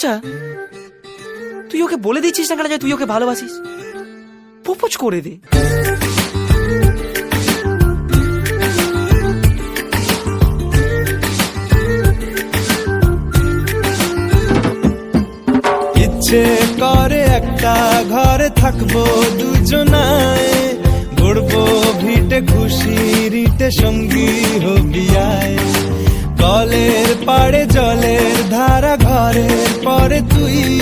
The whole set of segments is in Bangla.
আচ্ছা তুই ওকে বলে দিচ্ছিস না কেন যে তুই ওকে ভালোবাসিস? প্রপোজ করে দে। ইচ্ছে করে একটা ঘরে থাকব দুজনায় গড়বো ভিটে খুশি, রিটে সঙ্গী হবিয়ায় কলের পাড়ে, জলের ধারা ঘরের পরে তুই।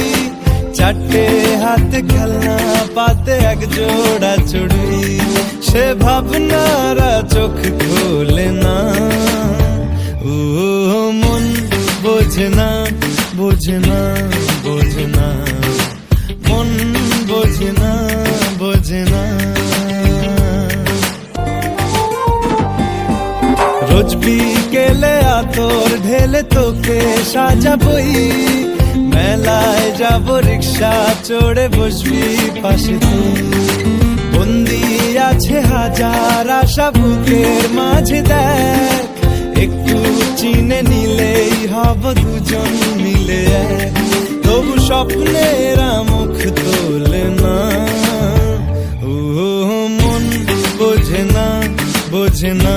চারটে হাতে খেলনা পাতে এক জোড়া চুড়ি। সে ভাবনারা চোখ খোলে না। ও, মন বোঝে না বোঝে না। রোজ বিকেলে আতর ঢেলে তোকে সাজাবই মেলায় যাব রিক্সা চড়ে বসবি পাশে তুই বন্দি আছে হাজার আশা বুকের মাঝে দেখ একটু চিনে নিলেই হব দুজন মিলে। তবু স্বপ্নের মুখ তোলে না ও মন বোঝে না বোঝে না